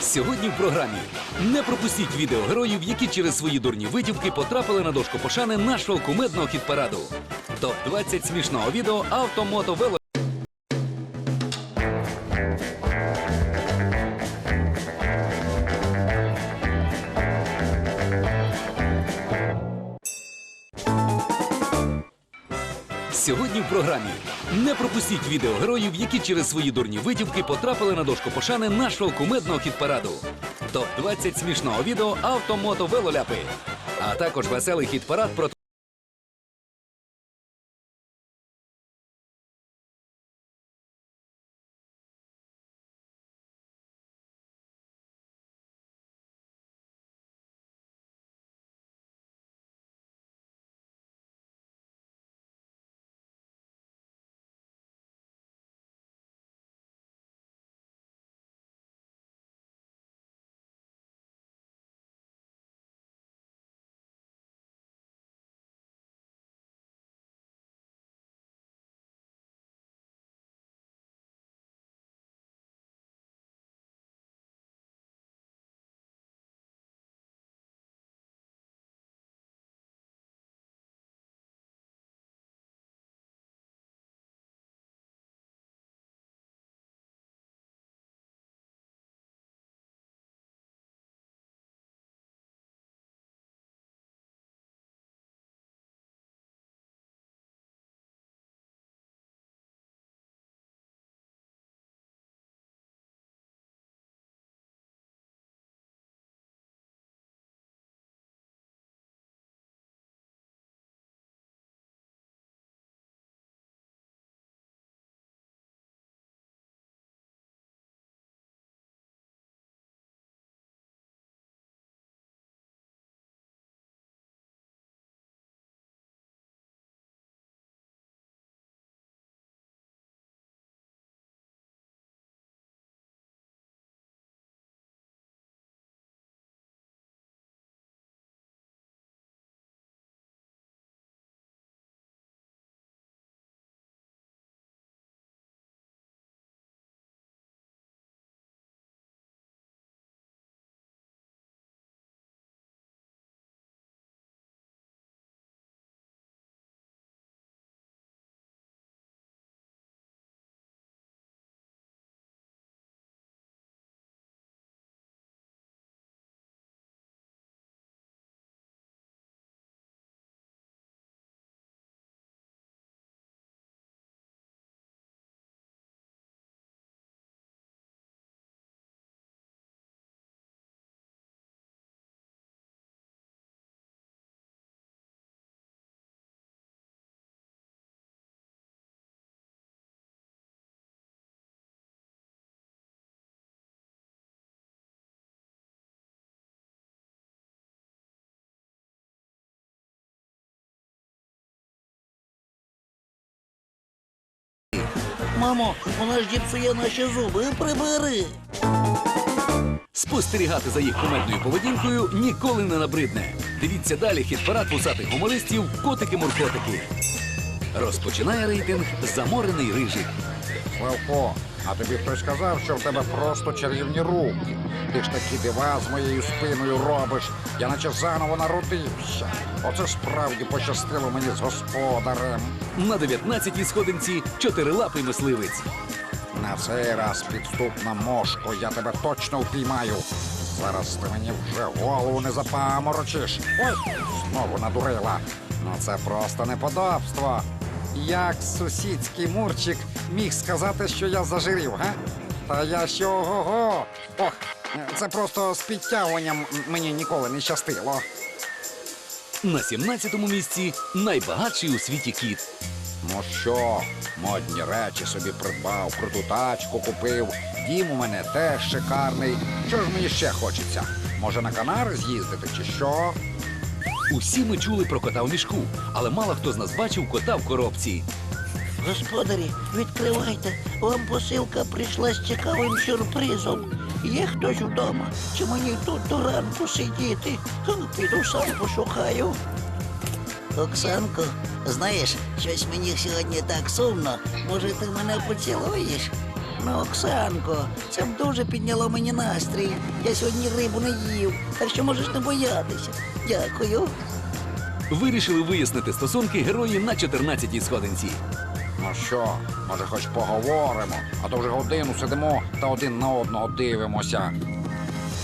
Сьогодні в програмі не пропустіть відео героїв, які через свої дурні витівки потрапили на дошку пошани нашого кумедного хіт-параду. Топ 20 смішного відео авто, вело. Програмі не пропустіть відео героїв, які через свої дурні витівки потрапили на дошку пошани нашого кумедного хіт-параду. Топ 20 смішного відео автомото велоляпи, А також веселий хіт-парад про Мамо, вона ж діпсує наші зуби. Прибери. спостерігати за їх кумедною поведінкою ніколи не набридне. Дивіться далі хіт-парад вусатих гумористів Котики-муркотики. Розпочинає рейтинг Заморений рижик. Славко, а тобі хтось сказав, що в тебе просто чарівні руки. Ти ж такі дива з моєю спиною робиш. Я наче заново народився. Оце справді пощастило мені з господарем. На 19-й сходинці чотирилапий мисливець. На цей раз підступна мошко, я тебе точно впіймаю. Зараз ти мені вже голову не запаморочиш. Ой, знову надурила. Ну це просто неподобство. Як сусідський мурчик міг сказати, що я зажирів, га? Та я що ого-го. Ох, це просто з підтягуванням мені ніколи не щастило. На 17-му місці найбагатший у світі кіт. Ну що, модні речі собі придбав, круту тачку купив. Дім у мене теж шикарний. Що ж мені ще хочеться? Може на Канари з'їздити чи що? Усі ми чули про кота в мішку, але мало хто з нас бачив кота в коробці. Господарі, відкривайте. Вам посилка прийшла з цікавим сюрпризом. є хтось вдома? Чи мені тут до ранку сидіти? Піду сам пошукаю. Оксанко, знаєш, щось мені сьогодні так сумно. Може, ти мене поцілуєш? Ну, Оксанко, це б дуже підняло мені настрій. Я сьогодні рибу не їв, так що можеш не боятися. Дякую. Вирішили вияснити стосунки герої на 14-й сходинці. Ну що, може, хоч поговоримо, а то вже годину сидимо та один на одного дивимося.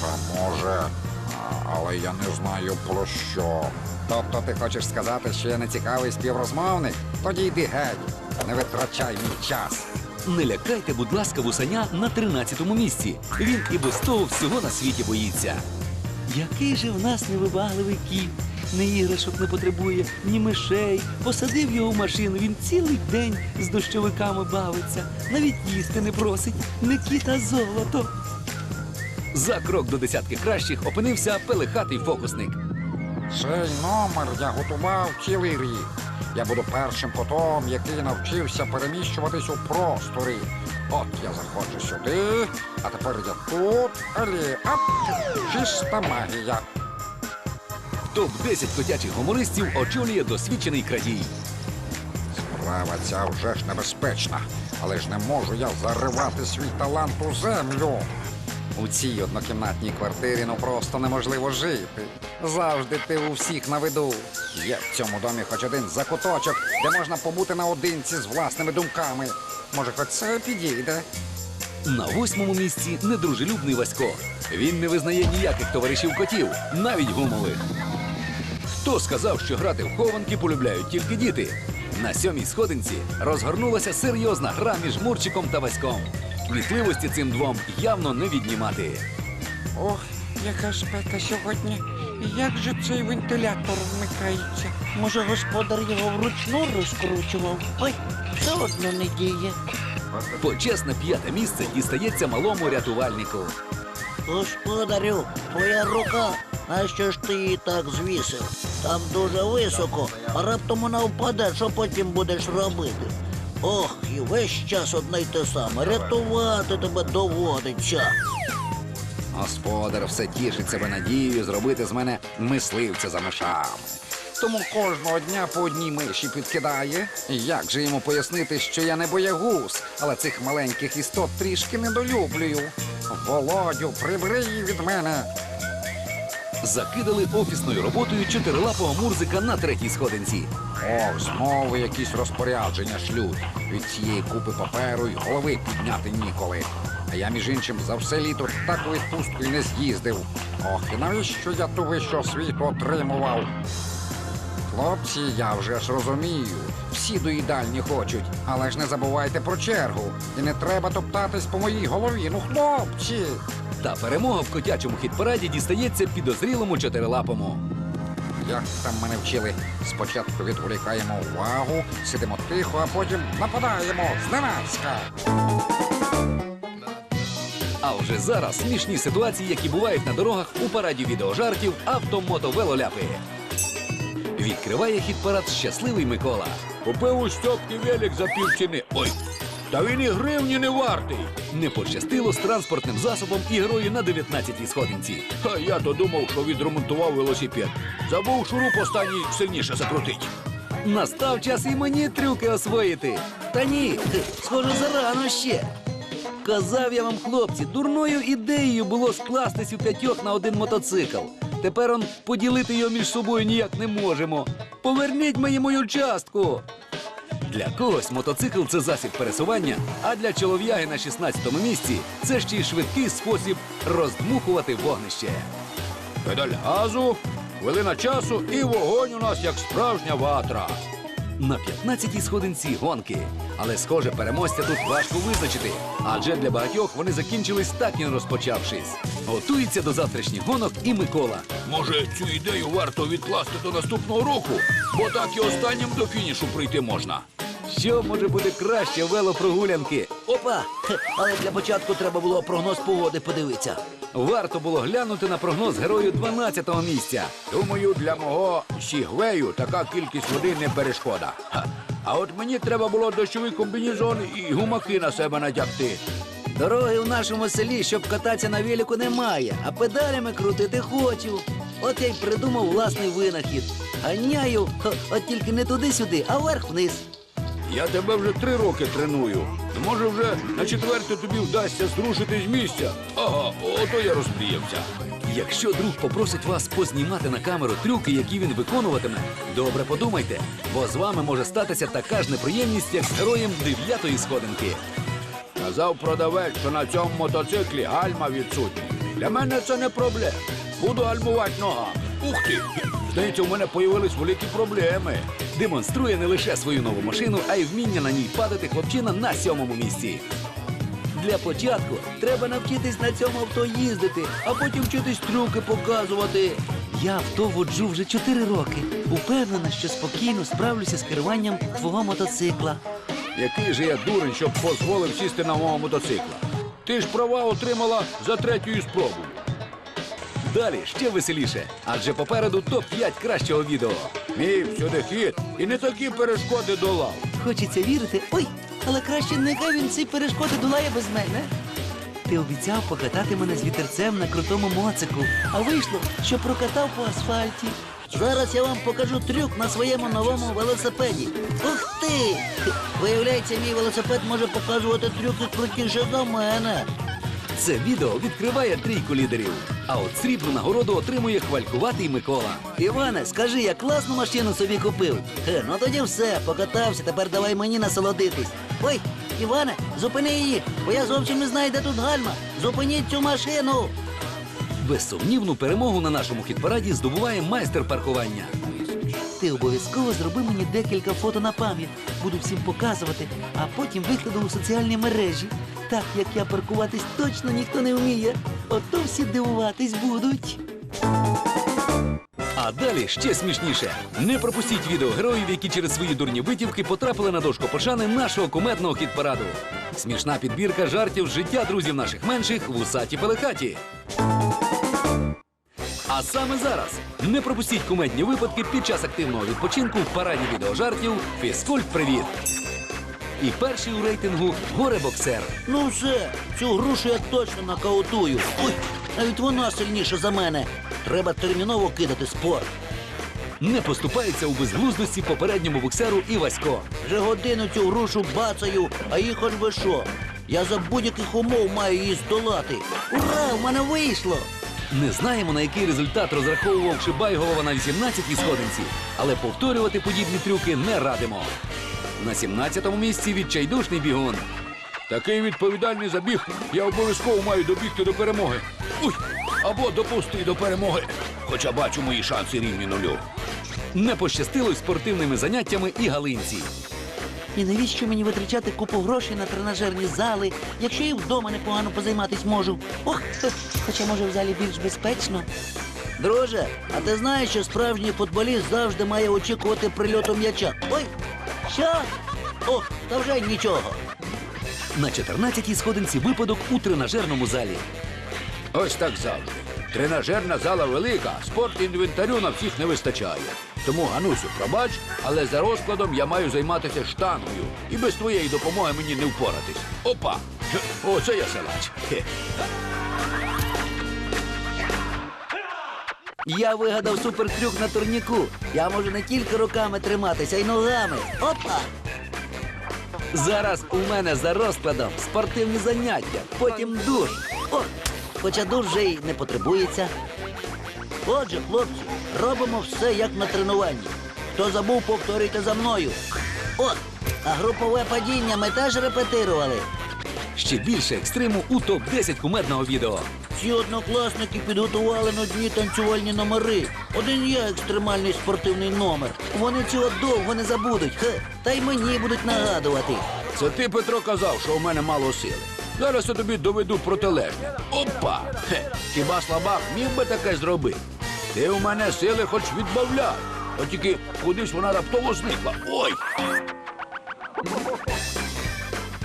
Та може, а, але я не знаю про що. Тобто ти хочеш сказати, що я не цікавий співрозмовник? Тоді йди геть, не витрачай мій час. Не лякайте, будь ласка, вусаня на 13-му місці. Він і без того всього на світі боїться. Який же в нас невибагливий кіт. Ні іграшок не потребує, ні мишей. Посадив його в машину, він цілий день з дощовиками бавиться. Навіть їсти не просить. Не кіт, а золото. За крок до десятки кращих опинився пелехатий фокусник. Цей номер я готував цілий рік. Я буду першим котом, який навчився переміщуватись у просторі. От я заходжу сюди, а тепер я тут, алі, ап, чиста магія. Топ-10 котячих гумористів очолює досвідчений крадій. Справа ця вже ж небезпечна, але ж не можу я заривати свій талант у землю. У цій однокімнатній квартирі ну просто неможливо жити. Завжди ти у всіх на виду. Є в цьому домі хоч один закуточок, де можна побути наодинці з власними думками. Може, хоч це підійде. На восьмому місці недружелюбний Васько. Він не визнає ніяких товаришів котів, навіть гумових. Хто сказав, що грати в хованки полюбляють тільки діти? На сьомій сходинці розгорнулася серйозна гра між Мурчиком та Васьком. Кмітливості цим двом явно не віднімати. Ох, яка спека сьогодні. Як же цей вентилятор вмикається? Може, господар його вручну розкручував? Ой, все одно не діє. Почесне п'яте місце дістається малому рятувальнику. Господарю, твоя рука. А що ж ти її так звісив? Там дуже високо, а раптом вона впаде, що потім будеш робити? Ох, і весь час одне й те саме. Рятувати тебе доводиться. Господар все тішить себе надією зробити з мене мисливця за мишами. Тому кожного дня по одній миші підкидає. Як же йому пояснити, що я не боягуз, але цих маленьких істот трішки недолюблюю. Володю, прибери її від мене. Закидали офісною роботою чотирилапого мурзика на третій сходинці. Ох, знову якісь розпорядження шлють. Від цієї купи паперу й голови підняти ніколи. А я, між іншим, за все літо так й не з'їздив. Ох, і навіщо я ту вищу освіту отримував? Хлопці, я вже ж розумію. Всі до їдальні хочуть, але ж не забувайте про чергу. І не треба топтатись по моїй голові. Ну, хлопці. Та перемога в котячому хіт-параді дістається підозрілому чотирилапому. Як там мене вчили? Спочатку відволікаємо увагу, сидимо тихо, а потім нападаємо зненацька. А вже зараз смішні ситуації, які бувають на дорогах у параді відеожартів автомотовелоляпи. Відкриває хіт-парад щасливий Микола. Купив у Стьопки велик за півціни. Ой, та він і гривні не вартий. Не пощастило з транспортним засобом і герою на 19-й сходинці. А я то думав, що відремонтував велосипед. Забув шуруп останній сильніше закрутить. Настав час і мені трюки освоїти. Та ні, схоже, зарано ще. Казав я вам, хлопці, дурною ідеєю було скластись у п'ятьох на один мотоцикл. Тепер он поділити його між собою ніяк не можемо. Поверніть мені мою частку. Для когось мотоцикл це засіб пересування, а для чолов'яги на 16-му місці це ще й швидкий спосіб роздмухувати вогнище. Педаль газу, хвилина часу і вогонь у нас як справжня ватра. На 15-й сходинці гонки. Але, схоже, переможця тут важко визначити, адже для багатьох вони закінчились так і не розпочавшись. Готується до завтрашніх гонок і Микола. Може, цю ідею варто відкласти до наступного року, бо так і останнім до фінішу прийти можна. Що може бути краще велопрогулянки? Опа! Хе, Але для початку треба було прогноз погоди подивитися. Варто було глянути на прогноз герою 12-го місця. Думаю, для мого сігвею така кількість води не перешкода. Ха. А от мені треба було дощовий комбінезон і гумаки на себе натягти. Дороги в нашому селі, щоб кататися на велику, немає, а педалями крутити хочу. От я й придумав власний винахід. Ганяю, хо, от тільки не туди-сюди, а вверх-вниз. Я тебе вже три роки треную. Може, вже на четверте тобі вдасться зрушити з місця. Ага, ото я розмріявся. Якщо друг попросить вас познімати на камеру трюки, які він виконуватиме, добре подумайте, бо з вами може статися така ж неприємність, як з героєм дев'ятої сходинки. Казав продавець, що на цьому мотоциклі гальма відсутні. Для мене це не проблема. Буду гальмувати ногами. Ух ти! Здається, у мене появились великі проблеми. Демонструє не лише свою нову машину, а й вміння на ній падати хлопчина на сьомому місці. Для початку треба навчитись на цьому авто їздити, а потім вчитись трюки показувати. Я авто воджу вже 4 роки. Упевнена, що спокійно справлюся з керуванням твого мотоцикла. Який же я дурень, щоб дозволив сісти на мого мотоцикла. Ти ж права отримала за третьою спробою. Далі ще веселіше, адже попереду топ-5 кращого відео. Мій всюди хід і не такі перешкоди долав. Хочеться вірити. Ой, але краще нехай він ці перешкоди долає без мене. Ти обіцяв покатати мене з вітерцем на крутому моцику, а вийшло, що прокатав по асфальті. Зараз я вам покажу трюк на своєму новому велосипеді. Ух ти! Виявляється, мій велосипед може показувати трюки крутіше за мене. Це відео відкриває трійку лідерів. А от срібну нагороду отримує хвалькуватий Микола. Іване, скажи, я класну машину собі купив. Хе, ну тоді все, покатався, тепер давай мені насолодитись. Ой, Іване, зупини її, бо я зовсім не знаю, де тут гальма. Зупиніть цю машину. Безсумнівну перемогу на нашому хіт-параді здобуває майстер паркування. Ти обов'язково зроби мені декілька фото на пам'ять. Буду всім показувати, а потім викладу у соціальні мережі. Так як я паркуватись точно ніхто не вміє. Ото всі дивуватись будуть. А далі ще смішніше. Не пропустіть відео героїв, які через свої дурні витівки потрапили на дошку пошани нашого кумедного хіт-параду. Смішна підбірка жартів життя друзів наших менших в усаті пелехаті. А саме зараз не пропустіть кумедні випадки під час активного відпочинку в параді відеожартів Фізкульт Привіт. І перший у рейтингу горе-боксер. Ну все, цю грушу я точно нокаутую. Ой, навіть вона сильніша за мене. Треба терміново кидати спорт. Не поступається у безглуздості попередньому боксеру і Васько. Вже годину цю грушу бацаю, а їх хоч би що. Я за будь-яких умов маю її здолати. Ура, в мене вийшло! Не знаємо, на який результат розраховував Шибайголова на 18-й сходинці, але повторювати подібні трюки не радимо. На 17-му місці відчайдушний бігун. Такий відповідальний забіг я обов'язково маю добігти до перемоги. Уй! Або допусти до перемоги. Хоча бачу мої шанси рівні нулю. Не пощастило й спортивними заняттями і галинці. І навіщо мені витрачати купу грошей на тренажерні зали, якщо і вдома непогано позайматись можу? Ох, хоча може в залі більш безпечно. Друже, а ти знаєш, що справжній футболіст завжди має очікувати прильоту м'яча? Ой, що? О, та вже нічого. На 14-й сходинці випадок у тренажерному залі. Ось так завжди. Тренажерна зала велика, спорт інвентарю на всіх не вистачає. Тому, Ганусю, пробач, але за розкладом я маю займатися штангою. І без твоєї допомоги мені не впоратись. Опа! Оце я силач. Я вигадав супертрюк на турніку. Я можу не тільки руками триматися, а й ногами. Опа! Зараз у мене за розкладом спортивні заняття, потім душ. О, хоча душ вже й не потребується. Отже, хлопці, робимо все як на тренуванні. Хто забув, повторюйте за мною. О, а групове падіння ми теж репетирували. Ще більше екстриму у топ-10 кумедного відео. Ці однокласники підготували нудні танцювальні номери. Один я екстремальний спортивний номер. Вони цього довго не забудуть. Хе, та й мені будуть нагадувати. Це ти, Петро, казав, що у мене мало сили. Зараз я тобі доведу протилежне. Опа! Хіба слабак міг би таке зробити? Ти у мене сили хоч відбавляй. От тільки кудись вона раптово зникла. Ой!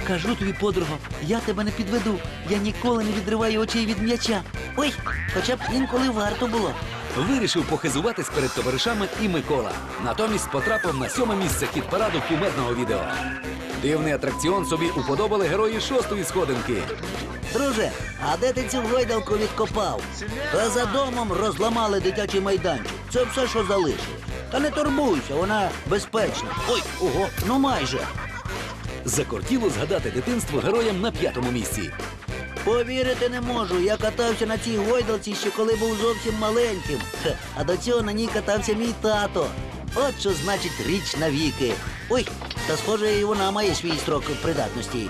Кажу тобі, подруго, я тебе не підведу. Я ніколи не відриваю очей від м'яча. Ой, хоча б інколи варто було. Вирішив похизуватись перед товаришами і Микола. Натомість потрапив на сьоме місце хіт-параду кумедного відео. Спортивний атракціон собі уподобали герої шостої сходинки. Друже, а де ти цю гойдалку відкопав? Та за домом розламали дитячий майданчик. Це все, що залишили. Та не турбуйся, вона безпечна. Ой, ого, ну майже. Закортіло згадати дитинство героям на п'ятому місці. Повірити не можу. Я катався на цій гойдалці ще коли був зовсім маленьким. Хе, А до цього на ній катався мій тато. От що значить річ навіки. Ой, та схоже, і вона має свій строк придатності.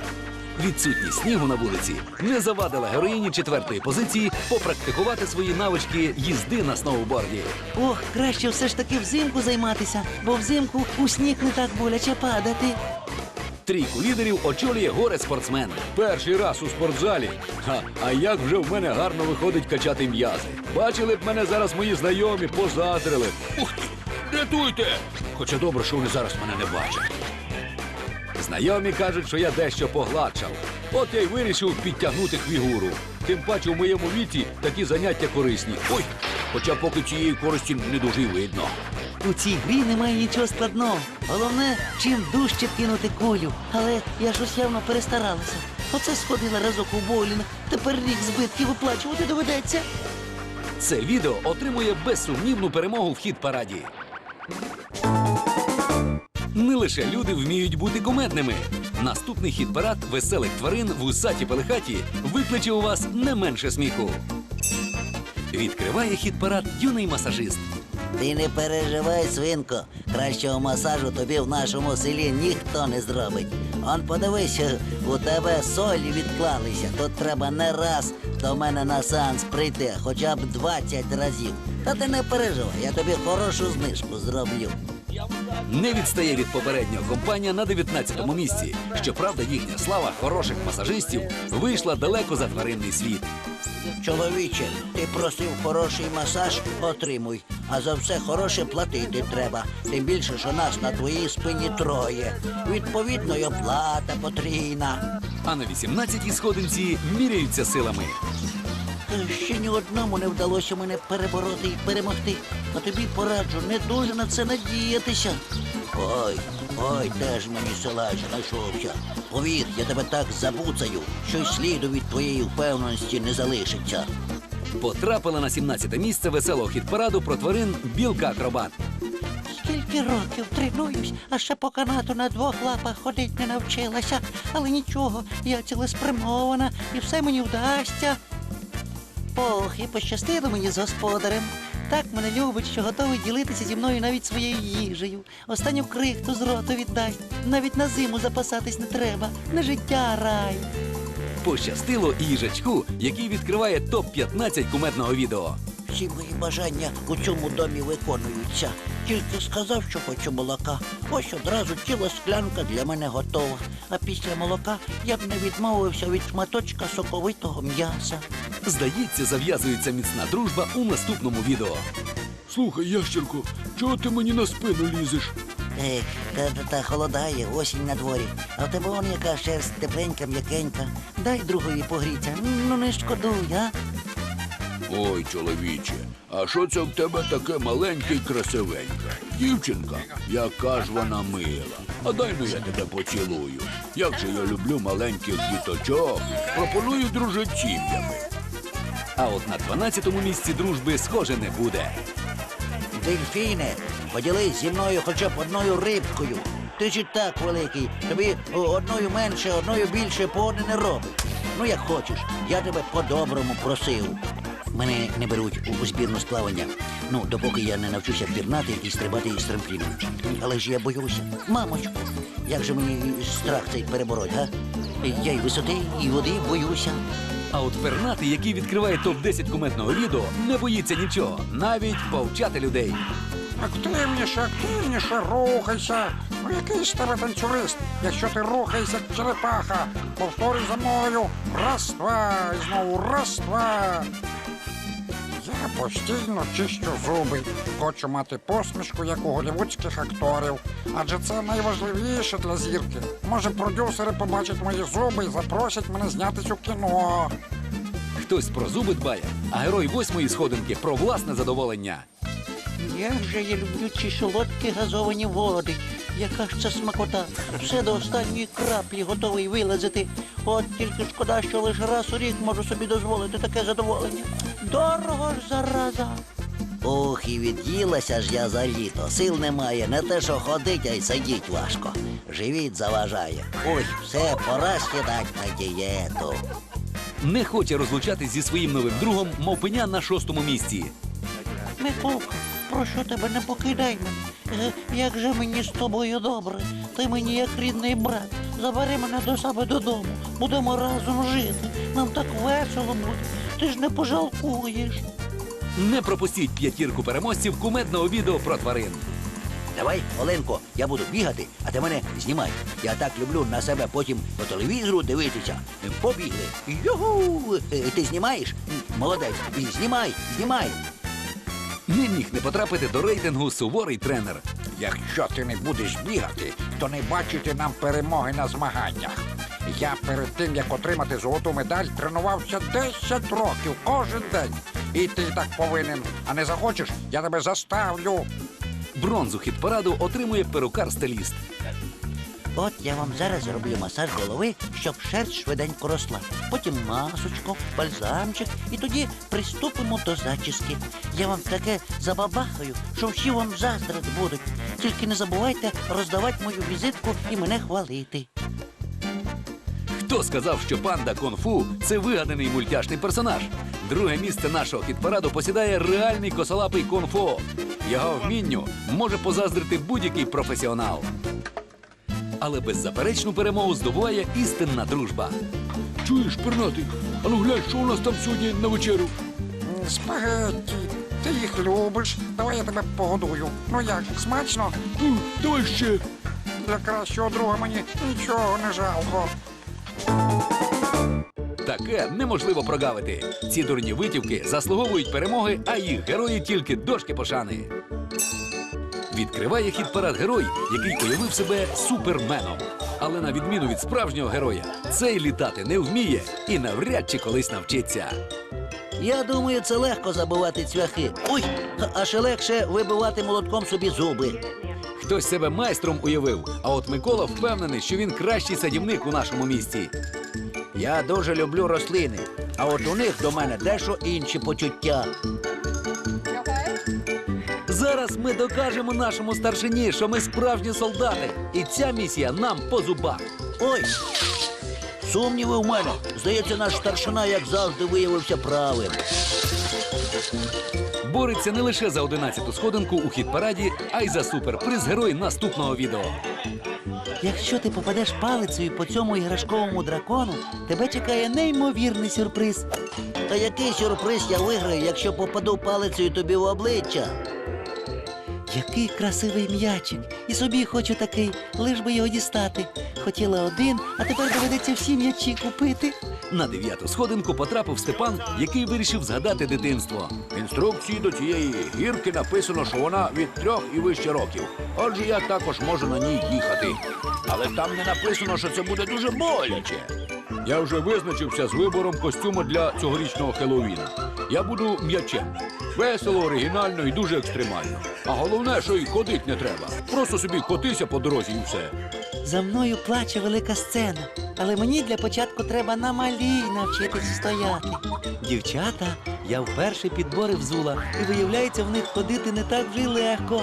Відсутність снігу на вулиці не завадила героїні четвертої позиції попрактикувати свої навички їзди на сноуборді. Ох, краще все ж таки взимку займатися, бо взимку у сніг не так боляче падати. Трійку лідерів очолює горе спортсмен. Перший раз у спортзалі. Ха, а як вже в мене гарно виходить качати м'язи. Бачили б мене зараз мої знайомі, позадрили. Ух ти! Рятуйте! Хоча добре, що вони зараз мене не бачать. Знайомі кажуть, що я дещо погладшав. От я й вирішив підтягнути фігуру. Тим паче в моєму віці такі заняття корисні. Ой! Хоча поки цієї користі не дуже й видно. У цій грі немає нічого складного. Головне, чим дужче кинути кулю. Але я ж ось явно перестаралася. Оце сходила разок у боулінг, тепер рік збитків виплачувати доведеться. Це відео отримує безсумнівну перемогу в хіт параді. Не лише люди вміють бути кумедними. Наступний хіт парад веселих тварин в усаті пелехаті викличе у вас не менше сміху. Відкриває хіт парад юний масажист. Ти не переживай, свинко. Кращого масажу тобі в нашому селі ніхто не зробить. Он подивись, у тебе солі відклалися. Тут треба не раз до мене на сеанс прийти, хоча б 20 разів. Та ти не переживай, я тобі хорошу знижку зроблю. Не відстає від попереднього компанія на 19-му місці. Щоправда, їхня слава хороших масажистів вийшла далеко за тваринний світ. Чоловіче, ти просив хороший масаж, отримуй. А за все хороше платити треба. Тим більше, що нас на твоїй спині троє. Відповідно, й оплата потрійна. А на 18-й сходинці міряються силами. Ще ні одному не вдалося мене перебороти і перемогти. А тобі пораджу не дуже на це надіятися. Ой, ой, теж мені силач знайшовся. Повір, я тебе так забуцаю, що й сліду від твоєї впевненості не залишиться. Потрапила на 17-те місце веселого хіт-параду про тварин білка акробат. Скільки років тренуюсь, а ще по канату на двох лапах ходить не навчилася. Але нічого, я цілеспрямована і все мені вдасться. Ох, і пощастило мені з господарем. Так мене любить, що готовий ділитися зі мною навіть своєю їжею. Останню крихту з роту віддасть. Навіть на зиму запасатись не треба. На життя, рай. Пощастило їжачку, який відкриває топ-15 кумедного відео. Всі мої бажання у цьому домі виконуються. Тільки сказав, що хочу молока. Ось одразу ціла склянка для мене готова. А після молока я б не відмовився від шматочка соковитого м'яса. Здається, зав'язується міцна дружба у наступному відео. Слухай, ящерко, чого ти мені на спину лізеш? Ех, та, та, та холодає, осінь на дворі. А в тебе он яка шерсть тепленька, м'якенька. Дай другої погріться. Ну не шкодуй, а? Ой, чоловіче, а що це в тебе таке маленьке й красивеньке? Дівчинка, яка ж вона мила. А дай ну я тебе поцілую. Як же я люблю маленьких діточок. Пропоную дружити сім'ями. А от на 12-му місці дружби схоже не буде. Дельфіне, поділись зі мною хоча б одною рибкою. Ти ж і так великий, тобі одною менше, одною більше погоди не робить. Ну як хочеш, я тебе по-доброму просив. Мене не беруть у, збірну з плавання. Ну, допоки я не навчуся пірнати і стрибати із трампліном. Але ж я боюся. Мамочку, як же мені страх цей перебороть, га? Я і висоти, і води боюся. А от пернатий, який відкриває топ-10 кумедного відео, не боїться нічого, навіть повчати людей. Активніше, активніше рухайся. Ну який з тебе танцюрист, якщо ти рухаєшся як черепаха. Повторюй за мною. Раз, два, і знову раз, два. Я постійно чищу зуби. Хочу мати посмішку, як у голівудських акторів. Адже це найважливіше для зірки. Може, продюсери побачать мої зуби і запросять мене знятись у кіно. Хтось про зуби дбає, а герой восьмої сходинки про власне задоволення. Як же я люблю ці солодкі газовані води. Яка ж це смакота. Все до останньої краплі готовий вилазити. От тільки шкода, що лише раз у рік можу собі дозволити таке задоволення. Дорого ж зараза. Ох, і від'їлася ж я за літо. Сил немає, не те, що ходить, а й сидіть важко. Живіт заважає. Ой, все, пора сідать на дієту. Не хоче розлучатись зі своїм новим другом мавпеня на шостому місці. Миколка, прошу тебе, не покидай мене. Е, Як же мені з тобою добре. Ти мені як рідний брат. Забери мене до себе додому. Будемо разом жити. Нам так весело буде. Ти ж не пожалкуєш. Не пропустіть п'ятірку переможців кумедного відео про тварин. Давай, Оленко, я буду бігати, а ти мене знімай. Я так люблю на себе потім по телевізору дивитися. Побігли. Югу! Е, Ти знімаєш? Молодець. Знімай, знімай. Не міг не потрапити до рейтингу суворий тренер. Якщо ти не будеш бігати, то не бачити нам перемоги на змаганнях. Я перед тим, як отримати золоту медаль, тренувався 10 років кожен день. І ти так повинен. А не захочеш, я тебе заставлю. Бронзу хіт-параду отримує перукар-стиліст. От я вам зараз зроблю масаж голови, щоб шерсть швиденько росла. Потім масочку, бальзамчик, і тоді приступимо до зачіски. Я вам таке забабахаю, що всі вам заздрити будуть. Тільки не забувайте роздавати мою візитку і мене хвалити. Хто сказав, що панда Конфу це вигаданий мультяшний персонаж? Друге місце нашого хіт-параду посідає реальний косолапий Конфо. Його вмінню може позаздрити будь-який професіонал. Але беззаперечну перемогу здобуває істинна дружба. Чуєш, пернатий? А ну глянь, що у нас там сьогодні на вечерю? М, Спагетті. Ти їх любиш. Давай я тебе погодую. Ну як, смачно? Ну, давай ще. Для кращого друга мені нічого не жалко. Таке неможливо прогавити. Ці дурні витівки заслуговують перемоги, а їх герої тільки дошки пошани. Відкриває хіт-парад герой, який уявив себе суперменом. Але на відміну від справжнього героя, цей літати не вміє і навряд чи колись навчиться. Я думаю, це легко забивати цвяхи. Ой, а ще легше вибивати молотком собі зуби. Хтось себе майстром уявив, а от Микола впевнений, що він кращий садівник у нашому місті. Я дуже люблю рослини, а от у них до мене дещо інші почуття. Зараз ми докажемо нашому старшині, що ми справжні солдати, і ця місія нам по зубах. Ой, сумніви в мене. Здається, наш старшина, як завжди, виявився правим. Бореться не лише за 11-ту сходинку у хіт-параді, а й за суперприз герой наступного відео. Якщо ти попадеш палицею по цьому іграшковому дракону, тебе чекає неймовірний сюрприз. Та який сюрприз я виграю, якщо попаду палицею тобі в обличчя? Який красивий м'ячик. І собі хочу такий, лиш би його дістати. Хотіла один, а тепер доведеться всі м'ячі купити. На дев'яту сходинку потрапив Степан, який вирішив згадати дитинство. В інструкції до цієї гірки написано, що вона від трьох і вище років. Отже, я також можу на ній їхати. Але там не написано, що це буде дуже боляче. Я вже визначився з вибором костюму для цьогорічного Хеллоуіна. Я буду м'ячем. Весело, оригінально і дуже екстремально. А головне, що й ходить не треба. Просто собі котися по дорозі і все. За мною плаче велика сцена, але мені для початку треба на малій навчитися стояти. Дівчата, я вперше підбори взула, і виявляється, в них ходити не так вже й легко.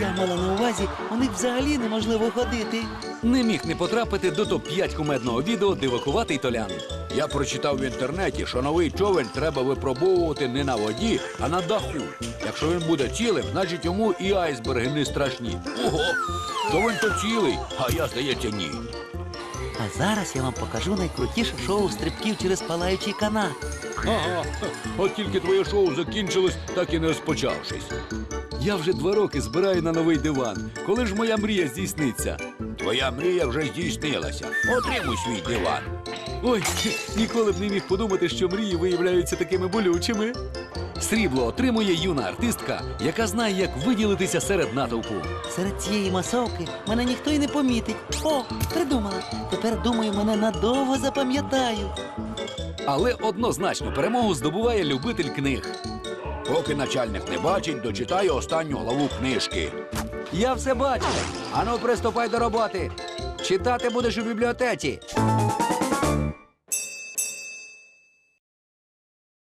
Я мала на увазі, у них взагалі неможливо ходити. Не міг не потрапити до топ-5 кумедного відео Дивакуватий Толян. Я прочитав в інтернеті, що новий човен треба випробовувати не на воді, а на даху. Якщо він буде цілим, значить йому і айсберги не страшні. Ого! То він то цілий, а я, здається, ні. А зараз я вам покажу найкрутіше шоу стрибків через палаючий канат. Ага, от тільки твоє шоу закінчилось, так і не розпочавшись. Я вже два роки збираю на новий диван. Коли ж моя мрія здійсниться? Твоя мрія вже здійснилася. Отримуй свій диван. Ой, ніколи б не міг подумати, що мрії виявляються такими болючими. Срібло отримує юна артистка, яка знає, як виділитися серед натовпу. Серед цієї масовки мене ніхто й не помітить. О, придумала. Тепер думаю, мене надовго запам'ятаю. Але однозначно перемогу здобуває любитель книг. Поки начальник не бачить, дочитаю останню главу книжки. Я все бачу. Ану, приступай до роботи. Читати будеш у бібліотеці.